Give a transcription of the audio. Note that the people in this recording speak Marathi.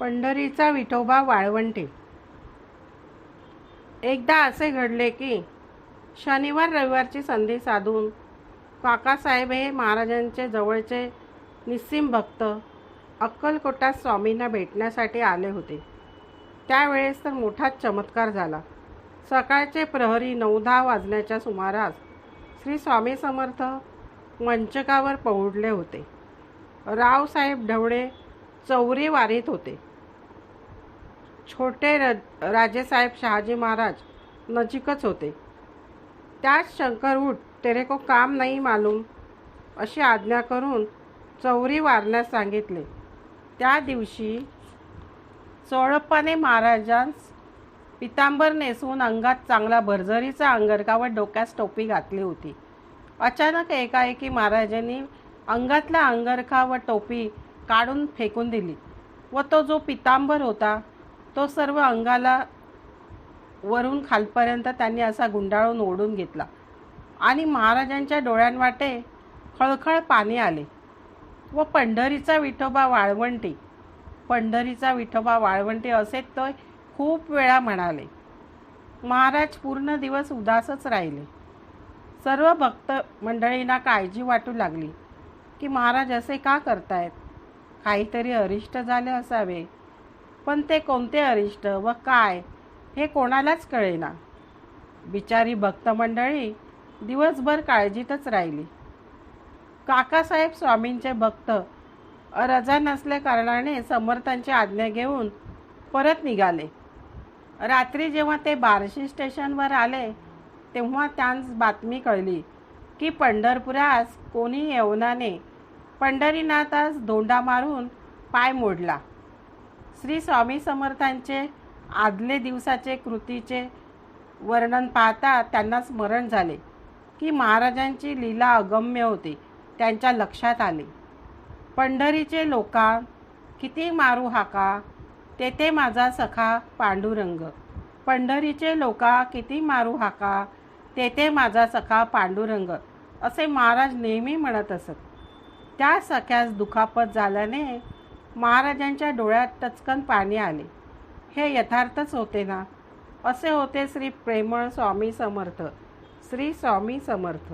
पंढरीचा विठोबा वाळवंटे. एकदा असे घडले की शनिवार रविवारची संधी साधून काकासाहेब हे महाराजांचे जवळचे निस्सीम भक्त अक्कलकोटात स्वामींना भेटण्यासाठी आले होते. त्यावेळेस तर मोठाच चमत्कार झाला. सकाळचे प्रहरी नऊ दहा वाजण्याच्या सुमारास श्री स्वामी समर्थ मंचकावर पहुडले होते. रावसाहेब ढवळे चौरी वारीत होते. छोटे र राजेसाहेब शहाजी महाराज नजीकच होते. त्याच शंकर उठ तेरे को काम नाही मालूम अशी आज्ञा करून चौरी वारण्यास सांगितले. त्या दिवशी चोळप्पाने महाराजांस पितांबर नेसवून अंगात चांगला भरझरीचा अंगरखा व डोक्यास टोपी घातली होती. अचानक एकाएकी महाराजांनी अंगातला अंगरखा व टोपी काढून फेकून दिली व तो जो पितांबर होता तो सर्व अंगाला वरून खालपर्यंत त्यांनी असा गुंडाळून ओढून घेतला आणि महाराजांच्या डोळ्यांवाटे खळखळ पाणी आले व पंढरीचा विठोबा वाळवंटी पंढरीचा विठोबा वाळवंटी असे तो खूप वेळा म्हणाले महाराज पूर्ण दिवस उदासच राहिले. सर्व भक्त मंडळींना काळजी वाटू लागली की महाराज असे का करतायत? काहीतरी अरिष्ट झाले असावे. पण ते कोणते अरिष्ट व काय हे कोणालाच कळेना. बिचारी भक्तमंडळी दिवसभर काळजीतच राहिली. काकासाहेब स्वामींचे भक्त रजा नसल्या कारणाने समर्थांची आज्ञा घेऊन परत निघाले. रात्री जेव्हा ते बार्शी स्टेशनवर आले तेव्हा त्यांस बातमी कळली की पंढरपुरास कोणी येवनाने पंढरीनाथास धोंडा मारून पाय मोडला. श्री स्वामी समर्थांचे आदले दिवसाचे कृतीचे वर्णन पाहता त्यांना स्मरण झाले की महाराजांची लीला अगम्य होती त्यांच्या लक्षात आले. पंढरीचे लोका किती मारू हाका तेथे माझा सखा पांडुरंग. पंढरीचे लोका किती मारू हाका तेथे माझा सखा पांडुरंग असे महाराज नेहमी म्हणत असत. त्या सख्यास दुखापत झाल्याने महाराजांच्या डोळ्यात टचकन पाणी आले. हे यथार्थच होते ना? असे होते श्री प्रेमळ स्वामी समर्थ. श्री स्वामी समर्थ.